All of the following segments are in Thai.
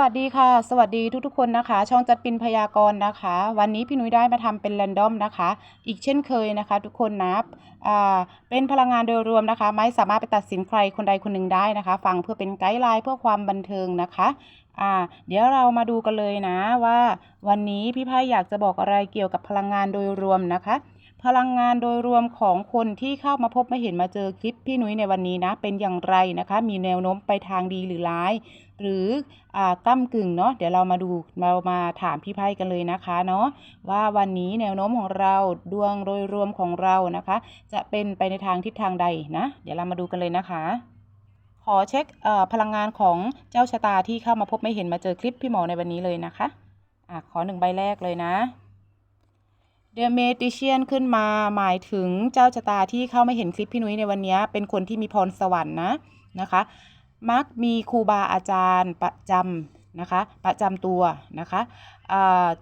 วัสดีค่ะ สวัสดีทุกๆคนนะคะ ช่องจัดปินพยากรณ์นะคะ วันนี้พี่นุ้ยได้มาทำเป็นแรนดอมนะคะ อีกเช่นเคยนะคะ ทุกคนนะอ่าเป็นพลังงานโดยรวมนะคะ ไม่สามารถไปตัดสินใครคนใดคนหนึ่งได้นะคะ ฟังเพื่อเป็นไกด์ไลน์เพื่อความบันเทิงนะคะอ่าเดี๋ยวเรามาดูกันเลยนะว่า วันนี้พี่ไพ่อยากจะบอกอะไรเกี่ยวกับพลังงานโดยรวมนะคะ พลังงานโดยรวมของคนที่เข้ามาพบมาเห็นมาเจอคลิปพี่นุ้ยในวันนี้นะ เป็นอย่างไรนะคะ มีแนวโน้มไปทางดีหรือร้าย หรืออ่าก้ากึ่งเนาะเดี๋ยวเรามาดูเรามาถามพี่ไพ่กันเลยนะคะเนาะว่าวันนี้แนวโน้มของเราดวงโดยรวมของเรานะคะ จะเป็นไปในทางทิศทางใดนะ เดี๋ยวเรามาดูกันเลยนะคะขอเช็คเอ่อพลังงานของเจ้าชะตาที่เข้ามาพบไม่เห็นมาเจอคลิปพี่หมอในวันนี้เลยนะคะอะขอหนึ่งใบแรกเลยนะ เดอะเมติเชียนขึ้นมา หมายถึงเจ้าชะตาที่เข้าไม่เห็นคลิปพี่นุ้ยในวันนี้ เป็นคนที่มีพรสวรรค์นะนะคะ มักมีครูบาอาจารย์ประจำนะคะ ประจำตัวนะคะ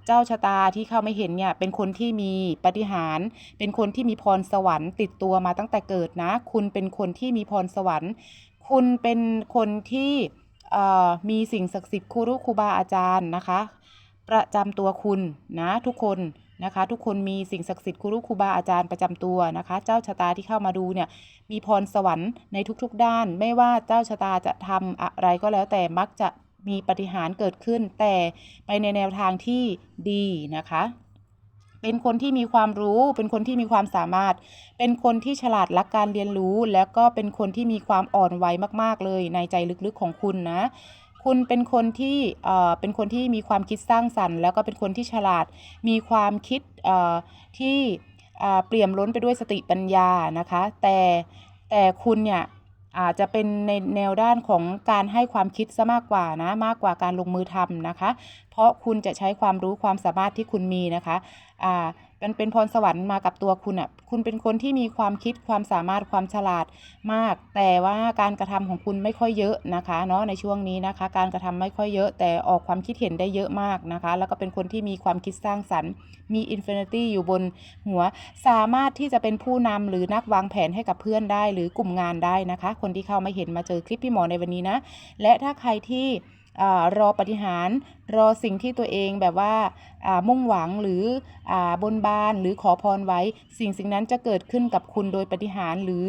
เจ้าชะตาที่เข้าไม่เห็นเนี่ยเป็นคนที่มีปฏิหาร เป็นคนที่มีพรสวรรค์ติดตัวมาตั้งแต่เกิดนะ คุณเป็นคนที่มีพรสวรรค์ คุณเป็นคนที่มีสิ่งศักดิ์สิทธิ์ครูรุครูบาอาจารย์นะคะ ประจำตัวคุณนะทุกคน นะคะ ทุกคนมีสิ่งศักดิ์สิทธิ์ครูครูบาอาจารย์ประจำตัวนะคะ เจ้าชะตาที่เข้ามาดูเนี่ยมีพรสวรรค์ในทุกๆด้าน ไม่ว่าเจ้าชะตาจะทำอะไรก็แล้วแต่มักจะมีปฏิหารเกิดขึ้น แต่ไปในแนวทางที่ดีนะคะ เป็นคนที่มีความรู้ เป็นคนที่มีความสามารถ เป็นคนที่ฉลาดรักการเรียนรู้ แล้วก็เป็นคนที่มีความอ่อนไหวมาก ๆ เลยในใจลึกๆของคุณนะ คุณเป็นคนที่เอ่อเป็นคนที่มีความคิดสร้างสรรค์ แล้วก็เป็นคนที่ฉลาด มีความคิดเอ่อที่อ่าเปี่ยมล้นไปด้วยสติปัญญานะคะ แต่แต่คุณเนี่ยอาจจะเป็นในแนวด้านของการให้ความคิดซะมากกว่านะมากกว่าการลงมือทำนะคะ ราะคุณจะใช้ความรู้ความสามารถที่คุณมีนะคะอ่ามันเป็นพรสวรรค์มากับตัวคุณอะ คุณเป็นคนที่มีความคิดความสามารถความฉลาดมาก แต่ว่าการกระทำของคุณไม่ค่อยเยอะนะคะเนาะในช่วงนี้นะคะ การกระทำไม่ค่อยเยอะ แต่ออกความคิดเห็นได้เยอะมากนะคะ แล้วก็เป็นคนที่มีความคิดสร้างสรรค์ มีอินฟินิตี้อยู่บนหัว สามารถที่จะเป็นผู้นำหรือนักวางแผนให้กับเพื่อนได้ หรือกลุ่มงานได้นะคะ คนที่เข้ามาเห็นมาเจอคลิปพี่หมอในวันนี้นะ และถ้าใครที่ รอปฏิหารรอสิ่งที่ตัวเองแบบว่ามุ่งหวังหรืออบนบานหรือขอพรไว้ สิ่งสิ่งนั้นจะเกิดขึ้นกับคุณโดยปฏิหารหรือ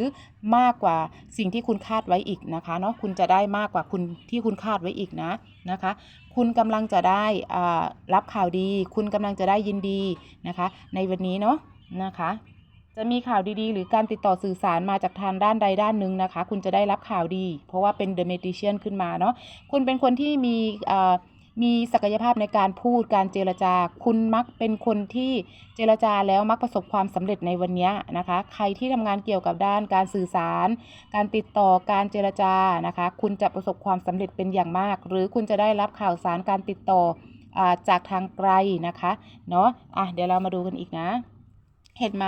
มากกว่าสิ่งที่คุณคาดไว้อีกนะคะเนาะคุณจะได้มากกว่าคุณที่คุณคาดไว้อีกนะนะคะ คุณกำลังจะได้รับข่าวดี คุณกำลังจะได้ยินดีนะคะ ในวันนี้เนาะนะคะ จะมีข่าวดีๆ หรือการติดต่อสื่อสารมาจากทางด้านใดด้านหนึ่งนะคะ คุณจะได้รับข่าวดี เพราะว่าเป็น The Magician ขึ้นมาเนาะคุณเป็นคนที่มีมีศักยภาพในการพูดการเจรจา คุณมักเป็นคนที่เจรจาแล้วมักประสบความสำเร็จในวันนี้นะคะ ใครที่ทำงานเกี่ยวกับด้านการสื่อสาร การติดต่อการเจรจานะคะ คุณจะประสบความสำเร็จเป็นอย่างมาก หรือคุณจะได้รับข่าวสารการติดต่ออจากทางไกลนะคะเนาะอะเดี๋ยวเรามาดูกันอีกนะ เห็นไหม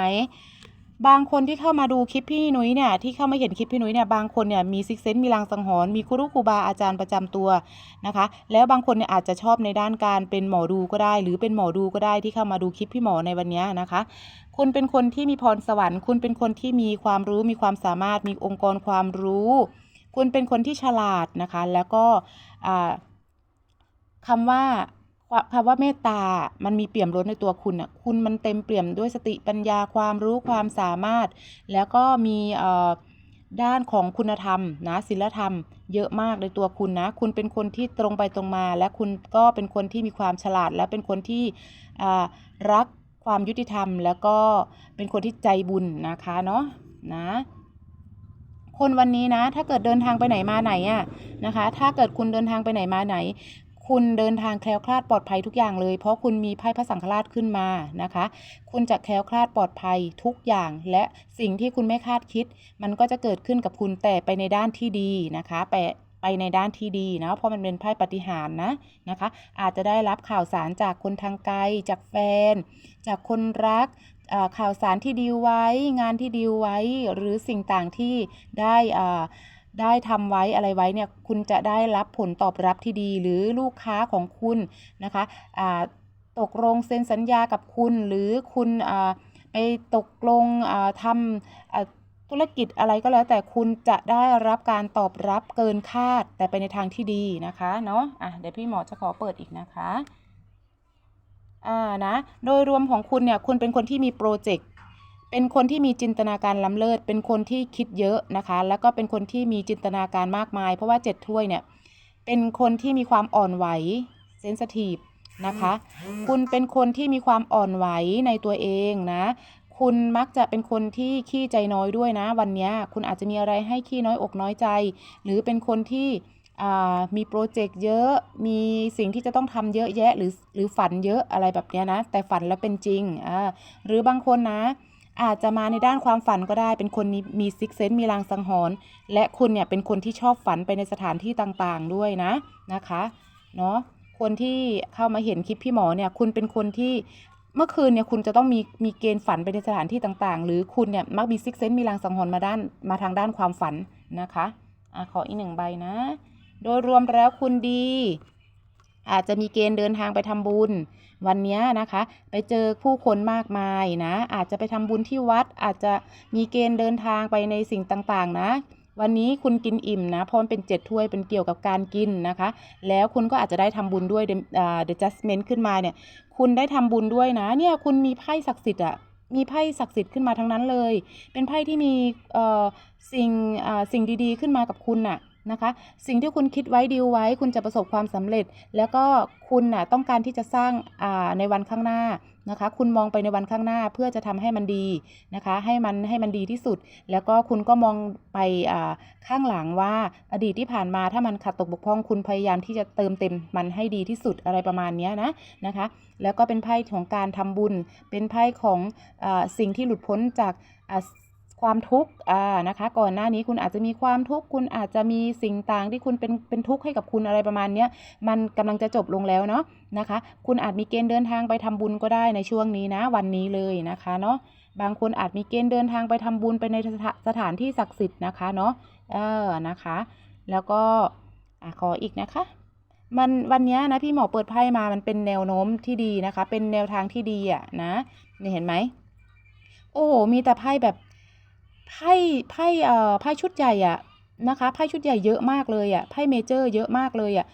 บางคนที่เข้ามาดูคลิปพี่นุ้ยเนี่ยที่เข้ามาเห็นคลิปพี่นุ้ยเนี่ยบางคนเนี่ยมีซิกเซนมีลางสังหรณ์มีครูครูบาอาจารย์ประจำตัวนะคะ แล้วบางคนเนี่ยอาจจะชอบในด้านการเป็นหมอดูก็ได้ หรือเป็นหมอดูก็ได้ที่เข้ามาดูคลิปพี่หมอในวันนี้นะคะ คุณเป็นคนที่มีพรสวรรค์ คุณเป็นคนที่มีความรู้มีความสามารถมีองค์กรความรู้ คุณเป็นคนที่ฉลาดนะคะ แล้วก็อ่าคำว่า คำว่าเมตตา มันมีเปี่ยมล้นในตัวคุณอะ คุณมันเต็มเปี่ยมด้วยสติปัญญาความรู้ความสามารถ แล้วก็มีด้านของคุณธรรมนะศีลธรรม เยอะมากในตัวคุณนะ คุณเป็นคนที่ตรงไปตรงมา และคุณก็เป็นคนที่มีความฉลาด และเป็นคนที่รักความยุติธรรม แล้วก็เป็นคนที่ใจบุญนะคะเนาะนะคนวันนี้นะ ถ้าเกิดเดินทางไปไหนมาไหนอะนะคะ ถ้าเกิดคุณเดินทางไปไหนมาไหน คุณเดินทางแคล้วคลาดปลอดภัยทุกอย่างเลย เพราะคุณมีไพ่พระสังฆราชขึ้นมานะคะ คุณจะแคล้วคลาดปลอดภัยทุกอย่าง และสิ่งที่คุณไม่คาดคิด มันก็จะเกิดขึ้นกับคุณแต่ไปในด้านที่ดีนะคะไปไปในด้านที่ดีนะเพราะมันเป็นไพ่ปฏิหารนะนะคะ อาจจะได้รับข่าวสารจากคนทางไกล จากแฟน จากคนรักข่าวสารที่ดีไว้ งานที่ดีไว้ หรือสิ่งต่างที่ได้อ่า ได้ทำไว้อะไรไว้เนี่ยคุณจะได้รับผลตอบรับที่ดี หรือลูกค้าของคุณนะคะอ่าตกลงเซ็นสัญญากับคุณ หรือคุณอ่าไปตกลงอ่าทำอ่าธุรกิจอะไรก็แล้วแต่คุณจะได้รับการตอบรับเกินคาด แต่ไปในทางที่ดีนะคะเนาะอะเดี๋ยวพี่หมอจะขอเปิดอีกนะคะอ่านะโดยรวมของคุณเนี่ยคุณเป็นคนที่มีโปรเจกต์ เป็นคนที่มีจินตนาการล้ำเลิศ เป็นคนที่คิดเยอะนะคะ แล้วก็เป็นคนที่มีจินตนาการมากมาย เพราะว่าเจ็ดถ้วยเนี่ย เป็นคนที่มีความอ่อนไหวเซนสทีฟนะคะ คุณเป็นคนที่มีความอ่อนไหวในตัวเองนะ คุณมักจะเป็นคนที่ขี้ใจน้อยด้วยนะ วันเนี้ยคุณอาจจะมีอะไรให้ขี้น้อยอกน้อยใจ หรือเป็นคนที่มีโปรเจกต์เยอะ มีสิ่งที่จะต้องทำเยอะแยะ หรือหรือฝันเยอะอะไรแบบเนี้ยนะ แต่ฝันแล้วเป็นจริง หรือบางคนนะ อาจจะมาในด้านความฝันก็ได้ เป็นคนมีมีซิกเซนมีลางสังหรณ์และคุณเนี่ยเป็นคนที่ชอบฝันไปในสถานที่ต่างๆด้วยนะนะคะเนาะคนที่เข้ามาเห็นคลิปพี่หมอเนี่ยคุณเป็นคนที่เมื่อคืนเนี่ยคุณจะต้องมีมีเกณฑ์ฝันไปในสถานที่ต่างๆ หรือคุณเนี่ยมักมีซิกเซนมีลางสังหรณ์มาด้านมาทางด้านความฝันนะคะอะขออีกหนึ่งใบนะ โดยรวมแล้วคุณดี อาจจะมีเกณฑ์เดินทางไปทำบุญ วันนี้นะคะ ไปเจอผู้คนมากมายนะ อาจจะไปทำบุญที่วัด อาจจะมีเกณฑ์เดินทางไปในสิ่งต่างๆ นะวันนี้คุณกินอิ่มนะเพราะมันเป็นเจ็ดถ้วยเป็นเกี่ยวกับการกินนะคะ แล้วคุณก็อาจจะได้ทำบุญด้วย The- อ่า The Justment ขึ้นมาเนี่ย คุณได้ทำบุญด้วยนะ เนี่ยคุณมีไพ่ศักดิ์สิทธิ์อะมีไพ่ศักดิ์สิทธิ์ขึ้นมาทั้งนั้นเลย เป็นไพ่ที่มีเอ่อสิ่งอ่าสิ่งดีๆ ขึ้นมากับคุณน่ะ นะคะ สิ่งที่คุณคิดไว้ดีลไว้ คุณจะประสบความสำเร็จ แล้วก็คุณน่ะต้องการที่จะสร้างในวันข้างหน้านะคะ คุณมองไปในวันข้างหน้าเพื่อจะทำให้มันดีนะคะ ให้มันให้มันดีที่สุด แล้วก็คุณก็มองไปข้างหลังว่าอดีตที่ผ่านมาถ้ามันขัดตกบกพร่อง คุณพยายามที่จะเติมเต็มมันให้ดีที่สุดอะไรประมาณนี้นะนะคะ แล้วก็เป็นไพ่ของการทำบุญ เป็นไพ่ของอสิ่งที่หลุดพ้นจาก ความทุกข์อ่านะคะ ก่อนหน้านี้คุณอาจจะมีความทุกข์คุณอาจจะมีสิ่งต่างที่คุณเป็นเป็นทุกข์ให้กับคุณอะไรประมาณเนี้ยมันกำลังจะจบลงแล้วเนาะนะคะ คุณอาจมีเกณฑ์เดินทางไปทำบุญก็ได้ในช่วงนี้นะวันนี้เลยนะคะเนาะบางคนอาจมีเกณฑ์เดินทางไปทำบุญไปในสถาสถานที่ศักดิ์สิทธิ์นะคะเนาะเออนะคะ แล้วก็อขออีกนะคะมันวันนี้นะพี่หมอเปิดไพ่มามันเป็นแนวโน้มที่ดีนะคะ เป็นแนวทางที่ดีอะนะนี่เห็นไหมโอ้โหมีแต่ไพ่แบบ ไพ่ไพ่เอ่อไพ่ชุดใหญ่อะนะคะไพ่ชุดใหญ่เยอะมากเลยอะไพ่เมเจอร์เยอะมากเลยอะ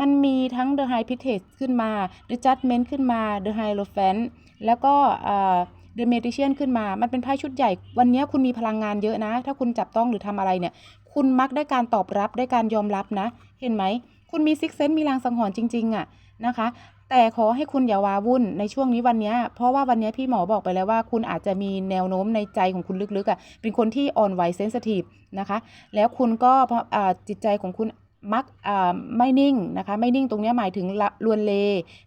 มันมีทั้ง The High Priestess ขึ้นมา The Judgment ขึ้นมา The Hierophant แล้วก็เอ่อ The Magician ขึ้นมา มันเป็นไพ่ชุดใหญ่ วันนี้คุณมีพลังงานเยอะนะ ถ้าคุณจับต้องหรือทำอะไรเนี่ย คุณมักได้การตอบรับได้การยอมรับนะ เห็นไหม คุณมีซิกเซนมีลางสังหรณ์จริงๆอะนะคะ แต่ขอให้คุณอย่าวาวุ่นในช่วงนี้วันนี้ เพราะว่าวันนี้พี่หมอบอกไปแล้วว่า คุณอาจจะมีแนวโน้มในใจของคุณลึกๆอะ่ะเป็นคนที่อ่อนไหวเซนสทีฟนะคะ แล้วคุณก็อ่าจิตใจของคุณมักอ่าไม่นิ่งนะคะ ไม่นิ่งตรงนี้หมายถึงละลวนเล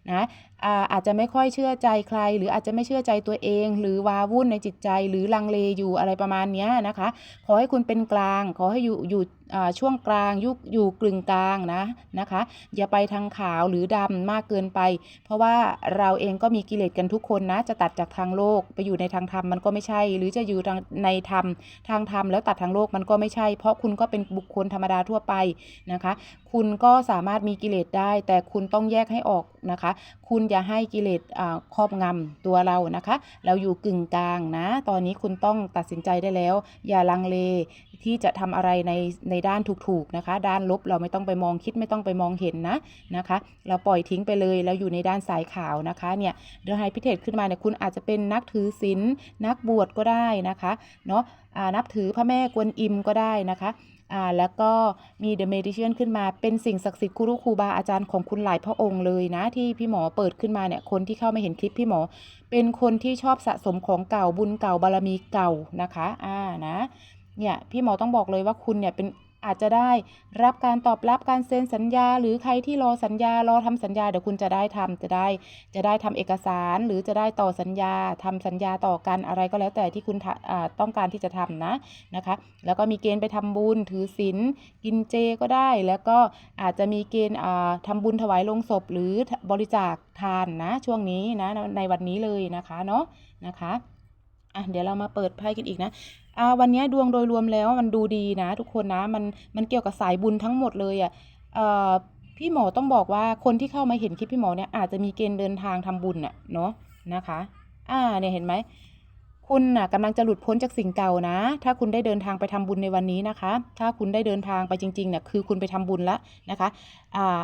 นะ อาอาจจะไม่ค่อยเชื่อใจใคร หรืออาจจะไม่เชื่อใจตัวเอง หรือวาวุ่นในจิตใจ หรือลังเลอยู่อะไรประมาณนี้นะคะ ขอให้คุณเป็นกลาง ขอให้อยู่อยู่ช่วงกลางยุอยู่กลึงกลางนะนะคะ อย่าไปทางขาวหรือดำมากเกินไป เพราะว่าเราเองก็มีกิเลสกันทุกคนนะ จะตัดจากทางโลกไปอยู่ในทางธรรมมันก็ไม่ใช่ หรือจะอยู่ในธรรมทางธรรมแล้วตัดทางโลกมันก็ไม่ใช่ เพราะคุณก็เป็นบุคคลธรรมดาทั่วไปนะคะ คุณก็สามารถมีกิเลสได้ แต่คุณต้องแยกให้ออกนะคะ คุณอย่าให้กิเลสครอบงำตัวเรานะคะ เราอยู่กึ่งกลางนะ ตอนนี้คุณต้องตัดสินใจได้แล้ว อย่าลังเลที่จะทำอะไรในในด้านถูกๆนะคะ ด้านลบเราไม่ต้องไปมองคิดไม่ต้องไปมองเห็นนะนะคะ เราปล่อยทิ้งไปเลยแล้วอยู่ในด้านสายขาวนะคะเนี่ยเดอะไฮพิเทศขึ้นมาเนี่ยคุณอาจจะเป็นนักถือศีลนักบวชก็ได้นะคะเนาะนับถือพระแม่กวนอิมก็ได้นะคะ อ่าแล้วก็มีเดอะเมดิเชียนขึ้นมาเป็นสิ่งศักดิ์สิทธิ์ครูครูบาอาจารย์ของคุณหลายพระองค์เลยนะ ที่พี่หมอเปิดขึ้นมาเนี่ยคนที่เข้ามาเห็นคลิปพี่หมอ เป็นคนที่ชอบสะสมของเก่าบุญเก่าบารมีเก่านะคะอ่านะเนี่ยพี่หมอต้องบอกเลยว่าคุณเนี่ยเป็น อาจจะได้รับการตอบรับการเซ็นสัญญา หรือใครที่รอสัญญารอทำสัญญาเดี๋ยวคุณจะได้ทำจะได้ จะได้ทำเอกสาร หรือจะได้ต่อสัญญาทำสัญญาต่อกันอะไรก็แล้วแต่ที่คุณทะอ่าต้องการที่จะทำนะนะคะ แล้วก็มีเกณฑ์ไปทำบุญถือศีลกินเจก็ได้ แล้วก็อาจจะมีเกณฑ์อ่าทำบุญถวายลงศพ หรือบริจาคทานนะช่วงนี้นะในวันนี้เลยนะคะเนาะนะคะ อะเดี๋ยวเรามาเปิดไพ่กันอีกนะอ่าวันนี้ดวงโดยรวมแล้วมันดูดีนะ ทุกคนนะมันมันเกี่ยวกับสายบุญทั้งหมดเลยอะเอ่อพี่หมอต้องบอกว่าคนที่เข้ามาเห็นคลิปพี่หมอเนี่ยอาจจะมีเกณฑ์เดินทางทำบุญน่ะเนาะนะคะอ่าเนี่ยเห็นไหมคุณน่ะกำลังจะหลุดพ้นจากสิ่งเก่านะ ถ้าคุณได้เดินทางไปทำบุญในวันนี้นะคะ ถ้าคุณได้เดินทางไปจริงๆเนี่ยคือคุณไปทำบุญแล้วนะคะ อ่า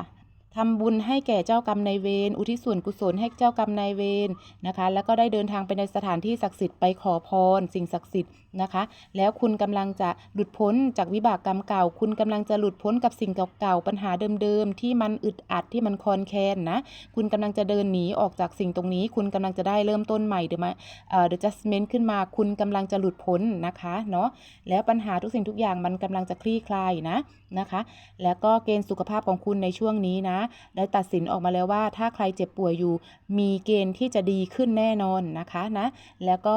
ทำบุญให้แก่เจ้ากรรมนายเวรอุทิศส่วนกุศลให้เจ้ากรรมนายเวรนะคะ แล้วก็ได้เดินทางไปในสถานที่ศักดิ์สิทธิ์ไปขอพร สิ่งศักดิ์สิทธิ์นะคะ แล้วคุณกำลังจะหลุดพ้นจากวิบากกรรมเก่า คุณกำลังจะหลุดพ้นกับสิ่งเก่าๆปัญหาเดิมๆที่มันอึดอัดที่มันคอนแคนนะคุณกำลังจะเดินหนีออกจากสิ่งตรงนี้ คุณกำลังจะได้เริ่มต้นใหม่เดี๋ยวมาเอ่อ the adjustment ขึ้นมา คุณกำลังจะหลุดพ้นนะคะเนาะแล้วปัญหาทุกสิ่งทุกอย่างมันกำลังจะคลี่คลายนะนะคะ แล้วก็เกณฑ์สุขภาพของคุณในช่วงนี้นะได้ตัดสินออกมาแล้วว่า ถ้าใครเจ็บป่วยอยู่ มีเกณฑ์ที่จะดีขึ้นแน่นอนนะคะนะแล้วก็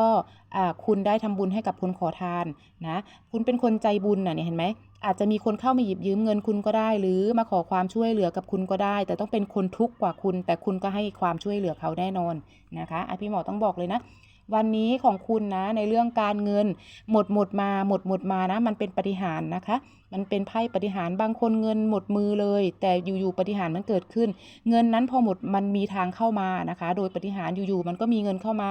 คุณได้ทำบุญให้กับคนขอทานนะคุณเป็นคนใจบุญน่ะเนี่ยเห็นไหมอาจจะมีคนเข้ามาหยิบยืมเงินคุณก็ได้ หรือมาขอความช่วยเหลือกับคุณก็ได้ แต่ต้องเป็นคนทุกข์กว่าคุณ แต่คุณก็ให้ความช่วยเหลือเขาแน่นอนนะคะอะพี่หมอต้องบอกเลยนะ วันนี้ของคุณนะในเรื่องการเงิน หมดหมดมาหมดหมดมานะ มันเป็นปฏิหารนะคะ มันเป็นไพ่ปฏิหารบางคนเงินหมดมือเลย แต่อยู่ๆปฏิหารมันเกิดขึ้น เงินนั้นพอหมดมันมีทางเข้ามานะคะ โดยปฏิหารอยู่ๆมันก็มีเงินเข้ามา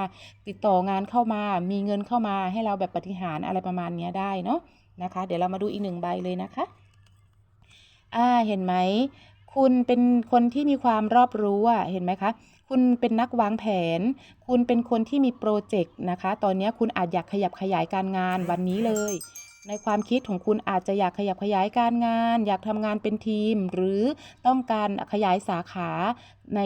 ติดต่องานเข้ามา มีเงินเข้ามาให้เราแบบปฏิหารอะไรประมาณนี้ได้เนาะนะคะ เดี๋ยวเรามาดูอีกหนึ่งใบเลยนะคะอ่าเห็นไหม คุณเป็นคนที่มีความรอบรู้อะเห็นไหมคะ คุณเป็นนักวางแผน คุณเป็นคนที่มีโปรเจกต์นะคะ ตอนนี้คุณอาจอยากขยับขยายการงานวันนี้เลย ในความคิดของคุณอาจจะอยากขยับขยายการงาน อยากทำงานเป็นทีม หรือต้องการขยายสาขาใน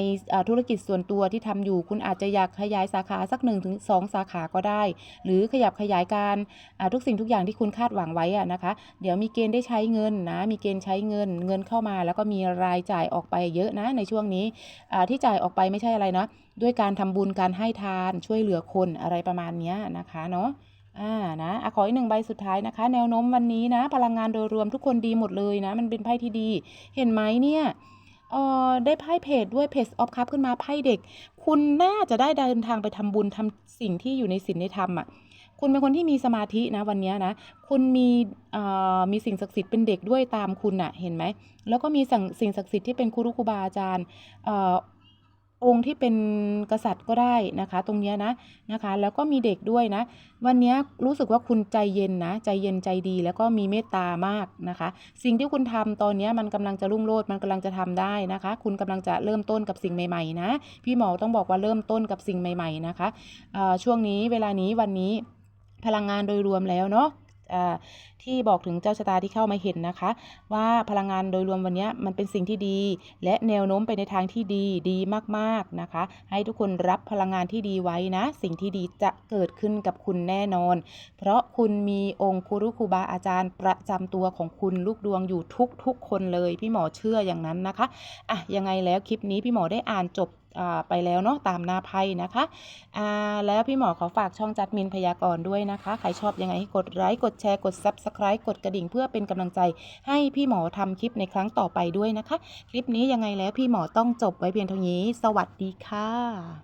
ธุรกิจส่วนตัวที่ทำอยู่ คุณอาจจะอยากขยายสาขาสักหนึ่งถึงสองสาขาก็ได้ หรือขยับขยายการทุกสิ่งทุกอย่างที่คุณคาดหวังไว้นะคะ เดี๋ยวมีเกณฑ์ได้ใช้เงินนะมีเกณฑ์ใช้เงิน เงินเข้ามาแล้วก็มีรายจ่ายออกไปเยอะนะในช่วงนี้ที่จ่ายออกไปไม่ใช่อะไรนะด้วยการทำบุญการให้ทานช่วยเหลือคนอะไรประมาณนี้นะคะเนาะ อ่านะอะขออีกหนึ่งใบสุดท้ายนะคะ แนวโน้มวันนี้นะ พลังงานโดยรวมทุกคนดีหมดเลยนะ มันเป็นไพ่ที่ดี เห็นไหมเนี่ยเออได้ไพ่เพจด้วยเพจออฟคัพขึ้นมาไพ่เด็ก คุณน่าจะได้เดินทางไปทำบุญทำสิ่งที่อยู่ในศีลในธรรมอะคุณเป็นคนที่มีสมาธินะวันนี้นะ คุณมีอ่อมีสิ่งศักดิ์สิทธิ์เป็นเด็กด้วยตามคุณอะเห็นไหม แล้วก็มีสั่งสิ่งศักดิ์สิทธิ์ที่เป็นครูรุครูบาอาจารย์ องค์ที่เป็นกษัตริย์ก็ได้นะคะ ตรงเนี้ยนะนะคะ แล้วก็มีเด็กด้วยนะ วันเนี้ยรู้สึกว่าคุณใจเย็นนะ ใจเย็นใจดีแล้วก็มีเมตตามากนะคะ สิ่งที่คุณทำตอนเนี้ยมันกำลังจะรุ่งโรจน์มันกำลังจะทำได้นะคะ คุณกำลังจะเริ่มต้นกับสิ่งใหม่ๆนะ พี่หมอต้องบอกว่าเริ่มต้นกับสิ่งใหม่ ๆนะคะช่วงนี้เวลานี้วันนี้พลังงานโดยรวมแล้วเนาะ ที่บอกถึงเจ้าชะตาที่เข้ามาเห็นนะคะ ว่าพลังงานโดยรวมวันนี้มันเป็นสิ่งที่ดี และแนวโน้มไปในทางที่ดีดีมากๆนะคะ ให้ทุกคนรับพลังงานที่ดีไว้นะ สิ่งที่ดีจะเกิดขึ้นกับคุณแน่นอน เพราะคุณมีองค์ครูครูบาอาจารย์ประจำตัวของคุณลูกดวงอยู่ทุกทุกๆคนเลย พี่หมอเชื่ออย่างนั้นนะคะอะยังไงแล้วคลิปนี้พี่หมอได้อ่านจบ ไปแล้วเนาะตามหน้าไพ่นะคะอ่าแล้วพี่หมอขอฝากช่องจัดมินพยากรณ์ด้วยนะคะ ใครชอบยังไงให้กดไลค์กดแชร์กด Subscribe กดกระดิ่งเพื่อเป็นกำลังใจ ให้พี่หมอทำคลิปในครั้งต่อไปด้วยนะคะ คลิปนี้ยังไงแล้วพี่หมอต้องจบไว้เพียงเท่านี้ สวัสดีค่ะ